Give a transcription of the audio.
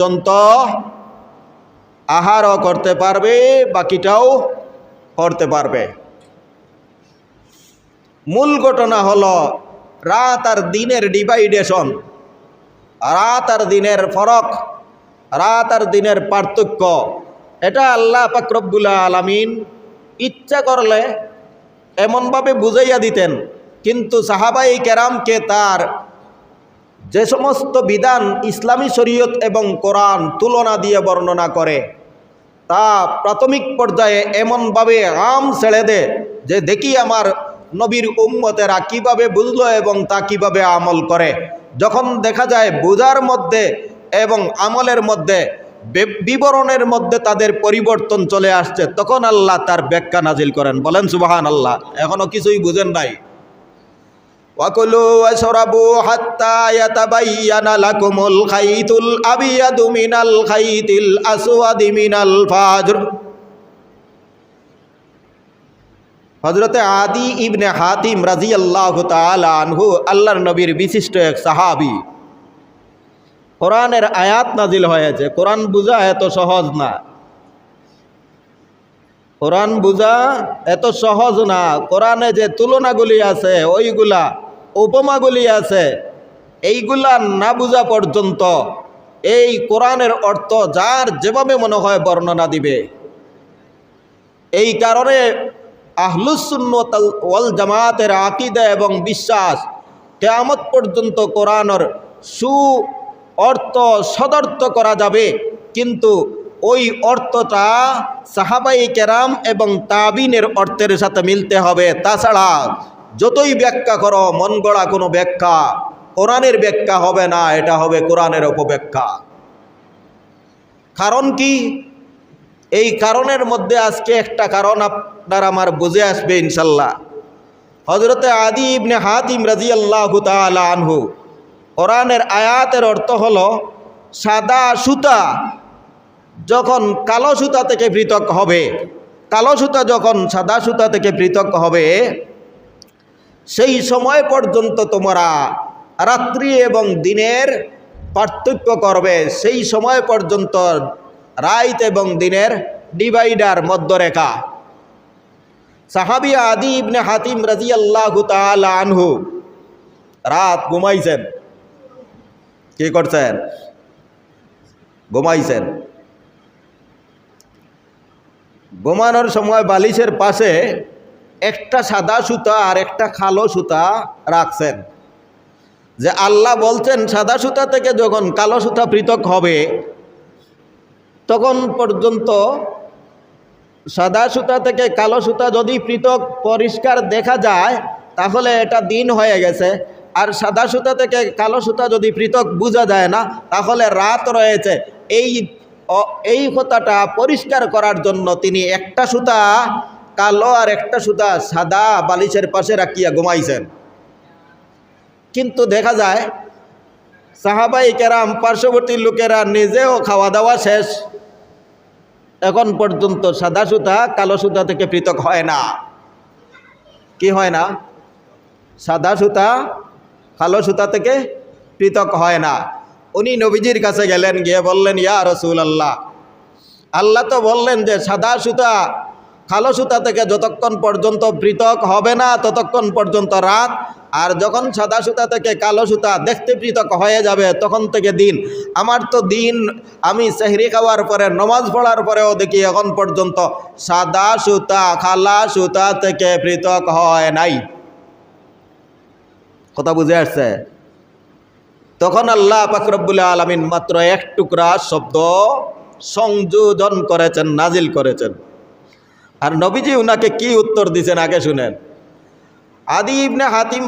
পর্যন্ত আহারও করতে পারবে, বাকিটাও করতে পারবে। মূল ঘটনা হলো রাত আর দিনের ডিভাইডেশন। রাত আর দিনের ফরক, রাত আর দিনের পার্থক্য। এটা আল্লাহ পাকরব্বুল্লা আলামিন ইচ্ছা করলে এমনভাবে বুঝাইয়া দিতেন, কিন্তু সাহাবাই কেরামকে তার যে সমস্ত বিধান ইসলামী শরীয়ত এবং কোরআন তুলনা দিয়ে বর্ণনা করে, তা প্রাথমিক পর্যায়ে এমনভাবে আম ছেড়ে দে যে দেখি আমার নবীর উম্মতেরা কীভাবে বুঝলো এবং তা কীভাবে আমল করে। যখন দেখা যায় বুঝার মধ্যে এবং আমলের মধ্যে বিবরণের মধ্যে তাদের পরিবর্তন চলে আসছে, তখন আল্লাহ তার ব্যাখ্যা নাজিল করেন। বলেন সুবাহান আল্লাহ এখনও কিছুই বুঝেন নাই। وكلوا واشربوا حتى يتبين لكم الخيط الأبيض من الخيط الأسود من الفجر হজরতে আদি ইবনে হাতিম রাজি আল্লাহ আনহু আল্লাহর নবীর বিশিষ্ট এক সাহাবি কোরআনের আয়াত নাজিল হয়েছে কোরআন বুঝা এত সহজ না কোরআন বুঝা এত সহজ না কোরআনে যে তুলনাগুলি আছে ওইগুলা উপমাগুলি আছে, এইগুলা না বুঝা পর্যন্ত এই কোরআনের অর্থ যার যেভাবে মনে হয় বর্ণনা দিবে। এই কারণে আহলুসুন্নত ওয়াল জামাতের আকিদা এবং বিশ্বাস কেয়ামত পর্যন্ত কোরআনের সু অর্থ সদর্থ করা যাবে। কিন্তু ওই অর্থটা সাহাবাই কেরাম এবং তাবিনের অর্থের সাথে মিলতে হবে। তাছাড়া যতই ব্যাখ্যা করো, মন গড়া কোনো ব্যাখ্যা, কোরআনের ব্যাখ্যা হবে না, এটা হবে কোরআনের অপব্যাখ্যা কারণ কি? এই কারণের মধ্যে আজকে একটা কারণ আপনার আমার বুঝে আসবে ইনশাল্লাহ। হজরতে আদি ইবনে হাতিম রাজি আল্লাহ আনহু, কোরআনের আয়াতের অর্থ হল সাদা সুতা যখন কালো সুতা থেকে পৃথক হবে, কালো সুতা যখন সাদা সুতা থেকে পৃথক হবে সেই সময় পর্যন্ত তোমরা রাত্রি এবং দিনের পার্থক্য করবে। সেই সময় পর্যন্ত রাত এবং দিনের ডিভাইডার মধ্যরেখা। সাহাবি আদি ইবনে হাতিম রাজি আল্লাহ আনহু রাত ঘুমাইছেন। কি করছেন? ঘুমাইছেন। ঘুমানোর সময় বালিশের পাশে একটা সাদা সুতা আর একটা কালো সুতা রাখছেন। যে আল্লাহ বলছেন, সাদা সুতা থেকে যখন কালো সুতা পৃথক হবে, তখন পর্যন্ত সাদা সুতা থেকে কালো সুতা যদি পৃথক, পরিষ্কার দেখা যায়, তাহলে এটা দিন হয়ে গেছে। আর সাদা সুতা থেকে কালো সুতা যদি পৃথক বোঝা যায় না, তাহলে রাত রয়েছে। এই এই কথাটা পরিষ্কার করার জন্য তিনি একটা সুতা কালো আর একটা সুতা সাদা বালিশের পাশে রাখিয়া ঘুমাইছেন। কিন্তু দেখা যায়, সাহাবাই কেরাম পার্শ্ববর্তী লোকেরা নিজেও খাওয়া দাওয়া শেষ। এখন পর্যন্ত সাদা সুতা, কালো সুতা থেকে পৃথক হয় না। কি হয় না? সাদা সুতা, কালো সুতা থেকে পৃথক হয় না। উনি নবীজির কাছে গেলেন, গিয়ে বললেন, ইয়া রসুল আল্লাহ আল্লাহ তো বললেন যে, সাদা সুতা কালো সুতা থেকে যতক্ষণ পর্যন্ত পৃথক হবে না, ততক্ষণ পর্যন্ত রাত। আর যখন সাদা সুতা থেকে কালো সুতা দেখতে পৃথক হয়ে যাবে, তখন থেকে দিন। আমার তো দিন আমি সেহরি খাওয়ার পরে, নমাজ পড়ার পরেও দেখি এখন পর্যন্ত সাদা সুতা খালা সুতা থেকে পৃথক হয় নাই। কথা বুঝে আসছে? তখন আল্লাহ পাকরবুল্লা আলমিন মাত্র এক টুকরা শব্দ সংযোজন করেছেন, নাজিল করেছেন। আর নবীজি উনাকে কি উত্তর দিছেন আগে শুনেন। আদি ইবনে হাতিম